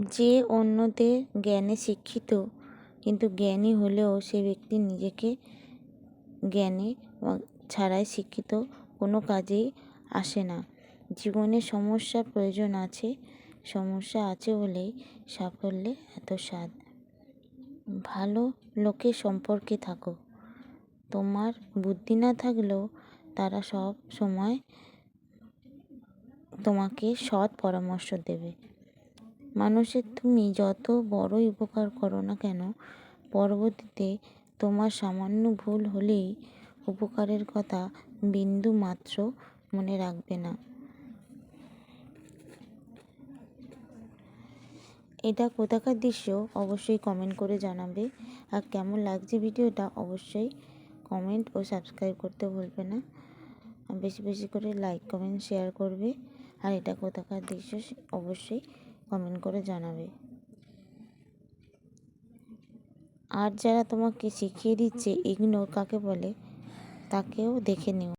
যে অন্যদের জ্ঞানে শিক্ষিত, কিন্তু জ্ঞানী হলেও সে ব্যক্তি নিজেকে জ্ঞানে ছাড়াই শিক্ষিত, কোনো কাজেই আসে না। জীবনে সমস্যার প্রয়োজন আছে, সমস্যা আছে বলেই সাফল্যে এত স্বাদ। ভালো লোকের সম্পর্কে থাকো। তোমার বুদ্ধি না থাকলেও তারা সব সময় তোমাকে সৎ পরামর্শ দেবে। মানুষের তুমি যত বড়ই উপকার করো না কেন, পরবর্তীতে তোমার সামান্য ভুল হলেই উপকারের কথা বিন্দু মাত্র মনে রাখবে না। এটা কোথাকার দৃশ্য অবশ্যই কমেন্ট করে জানাবে। আর কেমন লাগছে ভিডিওটা অবশ্যই কমেন্ট ও সাবস্ক্রাইব করতে ভুলবে না। বেশি বেশি করে লাইক কমেন্ট শেয়ার করবে। আর এটা কোথাকার দৃশ্য অবশ্যই কমেন্ট করে জানাবে। আর যারা তোমাকে শিখিয়ে দিচ্ছে ইগনোর কাকে বলে তাকেও দেখে নিও।